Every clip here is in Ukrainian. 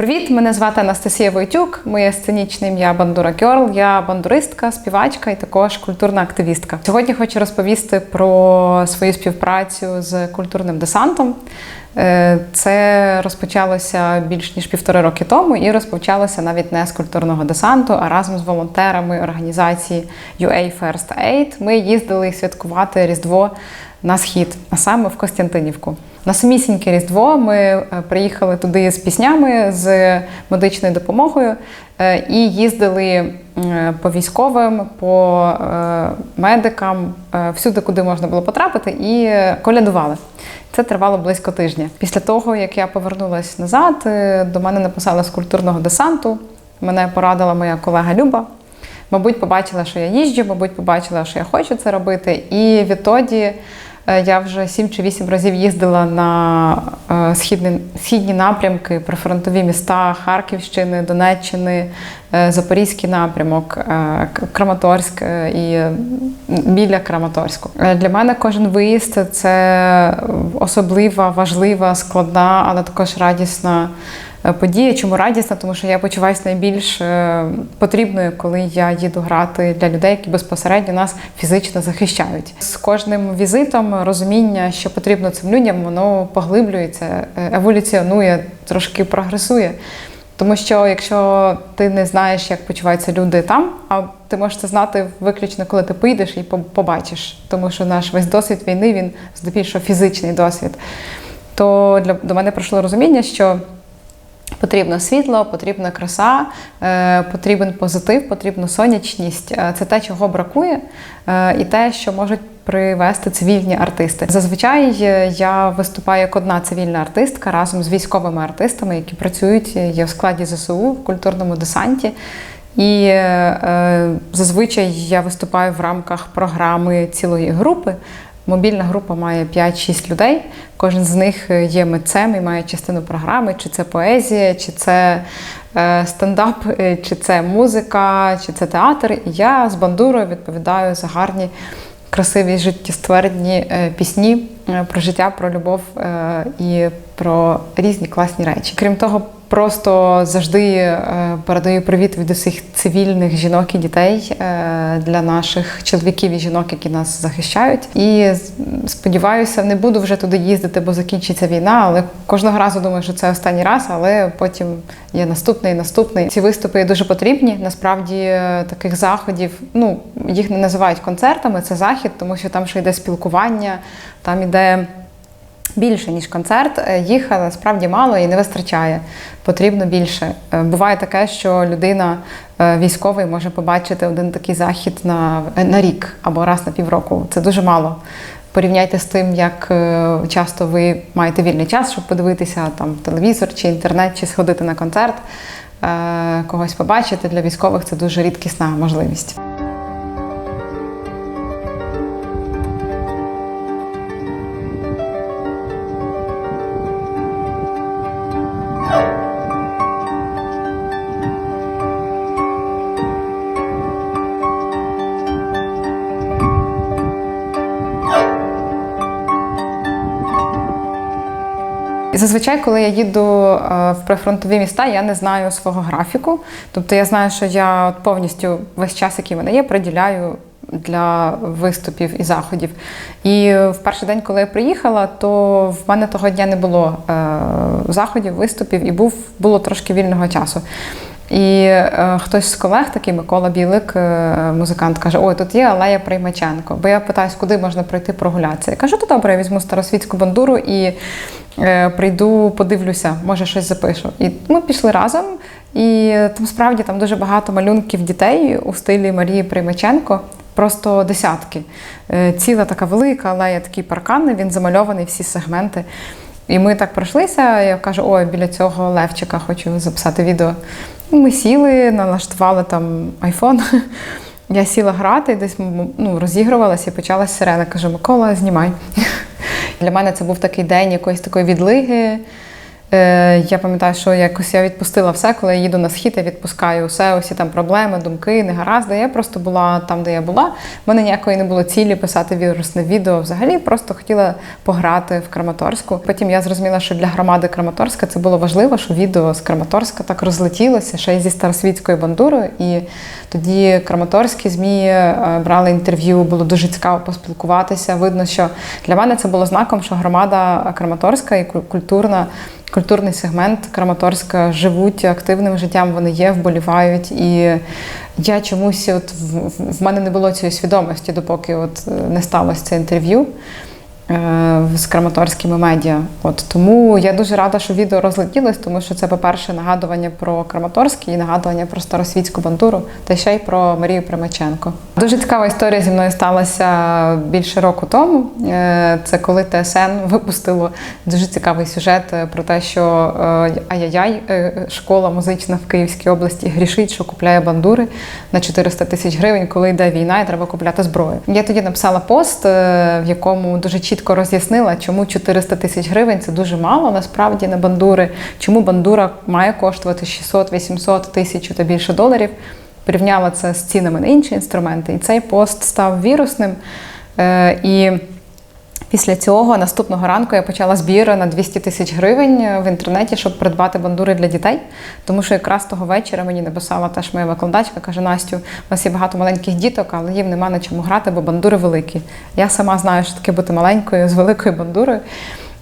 Привіт, мене звати Анастасія Войтюк. Моє сценічне ім'я Бандура Гьорл. Я бандуристка, співачка і також культурна активістка. Сьогодні хочу розповісти про свою співпрацю з культурним десантом. Е, Це розпочалося більш ніж півтори роки тому, і розпочалося навіть не з культурного десанту, а разом з волонтерами організації UA First Aid ми їздили святкувати Різдво на схід, а саме в Костянтинівку. На самісіньке Різдво ми е, приїхали туди з піснями, з медичною допомогою е, і їздили по військовим, по е, медикам, всюди, куди можна було потрапити, і колядували. Це тривало близько тижня. Після того, як я повернулася назад, до мене написали з культурного десанту. Мене порадила моя колега Люба. Мабуть, побачила, що я їжджу, мабуть, побачила, що я хочу це робити. І відтоді я вже сім чи вісім разів їздила на е, східні, східні напрямки, прифронтові міста Харківщини, Донеччини, е, Запорізький напрямок, е, Краматорськ е, і е, біля Краматорську. Е, Для мене кожен виїзд це особлива, важлива, складна, але також радісна е, подія. Чому радісна? Тому що я почуваюся найбільш е, потрібною, коли я їду грати для людей, які безпосередньо нас фізично захищають. З кожним візитом розуміння, що потрібно цим людям, воно поглиблюється, е, еволюціонує, трошки прогресує. Тому що якщо ти не знаєш, як почуваються люди там, а ти можеш це знати виключно, коли ти поїдеш і побачиш. Тому що наш весь досвід війни він здебільшого фізичний досвід. То для до мене прийшло розуміння, що Потрібно світло, потрібна краса, е, потрібен позитив, потрібна сонячність. Е, Це те, чого бракує, е, і те, що можуть привести цивільні артисти. Зазвичай е, я виступаю як одна цивільна артистка разом з військовими артистами, які працюють е, є в складі ЗСУ в культурному десанті. І е, е, зазвичай я виступаю в рамках програми цілої групи. Мобільна група має 5-6 людей. Кожен з них є митцем і має частину програми, чи це поезія, чи це е, стендап, чи це музика, чи це театр. І я з бандурою відповідаю за гарні, красиві життєствердні е, пісні е, про життя, про любов е, і про різні класні речі. Крім того, просто завжди е, передаю привіт від усіх цивільних жінок і дітей е, для наших чоловіків і жінок, які нас захищають. І сподіваюся, не буду вже туди їздити, бо закінчиться війна. Але кожного разу думаю, що це останній раз, але потім є наступний, наступний. Ці виступи є дуже потрібні. Насправді е, таких заходів, ну їх не називають концертами. Це захід, тому що там ще йде спілкування, там іде. Більше ніж концерт, Е, їх насправді мало і не вистачає. Потрібно більше. Е, Буває таке, що людина е, військовий може побачити один такий захід на, на рік або раз на півроку. Це дуже мало. Порівняйте з тим, як часто ви маєте вільний час, щоб подивитися там телевізор чи інтернет, чи сходити на концерт, когось побачити. Для військових це дуже рідкісна можливість. Зазвичай, коли я їду е, в прифронтові міста, я не знаю свого графіку. Тобто я знаю, що я повністю весь час, який в мене є, приділяю для виступів і заходів. І в перший день, коли я приїхала, то в мене того дня не було е, заходів, виступів, і був було трошки вільного часу. І е, хтось з колег, такий Микола Білик, е, музикант, каже: Ой, тут є алея Приймаченко. Бо я питаюсь, куди можна пройти прогулятися. Я кажу, то добре, я візьму старосвітську бандуру і е, прийду, подивлюся, може щось запишу. І ми пішли разом, і там справді там дуже багато малюнків дітей у стилі Марії Приймаченко. Просто десятки. Е, Ціла така велика алея, такий паркан, він замальований всі сегменти. І ми так пройшлися. Я кажу, ой, біля цього Левчика хочу записати відео. Ми сіли, налаштували там айфон. Я сіла грати, десь ну, розігрувалася і почалась сирена. Кажу, Микола, знімай. Для мене це був такий день якоїсь такої відлиги, я пам'ятаю, що якось я відпустила все, коли я їду на схід, я відпускаю все, усі там проблеми, думки, негаразди. Я просто була там, де я була. У мене ніякої не було цілі писати вірусне відео. Взагалі просто хотіла пограти в Краматорську. Потім я зрозуміла, що для громади Краматорська це було важливо, що відео з Краматорська так розлетілося ще й зі старосвітською бандурою. І тоді Краматорські ЗМІ е, брали інтерв'ю, було дуже цікаво поспілкуватися. Видно, що для мене це було знаком, що громада Краматорська і культурна. Культурний сегмент Краматорська живуть активним життям, вони є, вболівають. І я чомусь, от в, в- мене не було цієї свідомості, допоки от е, не сталося це інтерв'ю з краматорськими медіа. От тому я дуже рада, що відео розлетілось, тому що це, по-перше, нагадування про Краматорський і нагадування про старосвітську бандуру, та ще й про Марію Примаченко. Дуже цікава історія зі мною сталася більше року тому. Е, Це коли ТСН випустило дуже цікавий сюжет е, про те, що е, ай-яй-яй, е, школа музична в Київській області грішить, що купляє бандури на 400 тисяч гривень, коли йде війна і треба купляти зброю. Я тоді написала пост, е, в якому дуже чітко роз'яснила, чому 400 тисяч гривень це дуже мало насправді на бандури, чому бандура має коштувати 600, 800, тисячу та більше доларів. Порівняла це з цінами на інші інструменти, і цей пост став вірусним. Е, І Після цього наступного ранку я почала збір на 200 тисяч гривень в інтернеті, щоб придбати бандури для дітей. Тому що якраз того вечора мені написала теж моя викладачка, каже: Настю, у вас є багато маленьких діток, але їм нема на чому грати, бо бандури великі. Я сама знаю, що таке бути маленькою з великою бандурою.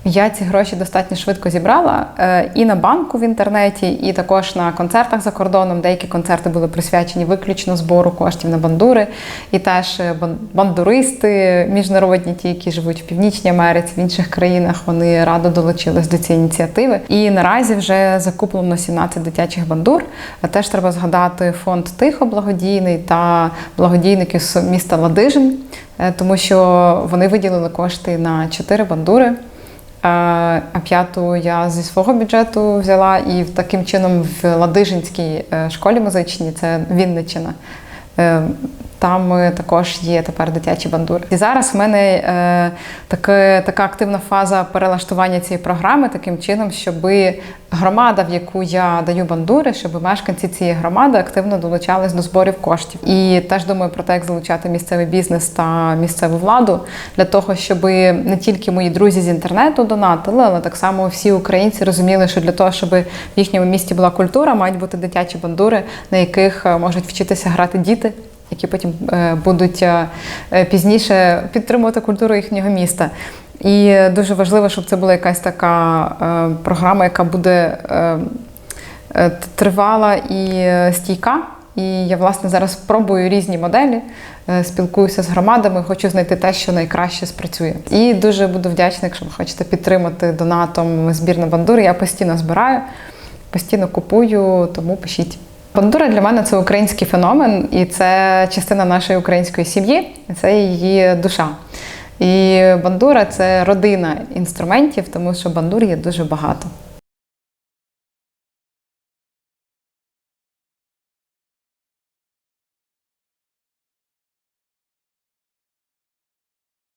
Я ці гроші достатньо швидко зібрала е, і на банку в інтернеті, і також на концертах за кордоном. Деякі концерти були присвячені виключно збору коштів на бандури. І теж е, бандуристи міжнародні, ті, які живуть в Північній Америці, в інших країнах, вони радо долучились до цієї ініціативи. І наразі вже закуплено 17 дитячих бандур. Теж треба згадати фонд Тихо благодійний та благодійники з міста Ладижин, е, тому що вони виділили кошти на 4 бандури. Е, А п'яту я зі свого бюджету взяла і таким чином в Ладижинській е, школі музичній, це Вінниччина. Там е, також є тепер дитячі бандури. І зараз в мене е, таке, така активна фаза перелаштування цієї програми таким чином, щоб громада, в яку я даю бандури, щоб мешканці цієї громади активно долучались до зборів коштів. І теж думаю про те, як залучати місцевий бізнес та місцеву владу для того, щоб не тільки мої друзі з інтернету донатили, але так само всі українці розуміли, що для того, щоб в їхньому місті була культура, мають бути дитячі бандури, на яких е, можуть вчитися грати діти. Які потім е, будуть е, е, пізніше підтримувати культуру їхнього міста. І дуже важливо, щоб це була якась така програма, яка буде тривала і стійка. І я, власне, зараз пробую різні моделі, спілкуюся з громадами, хочу знайти те, що найкраще спрацює. І дуже буду вдячна, якщо ви хочете підтримати донатом збір на бандури. Я постійно збираю, постійно купую, тому пишіть. Бандура для мене це український феномен, і це частина нашої української сім'ї, це її душа. І бандура це родина інструментів, тому що бандур є дуже багато.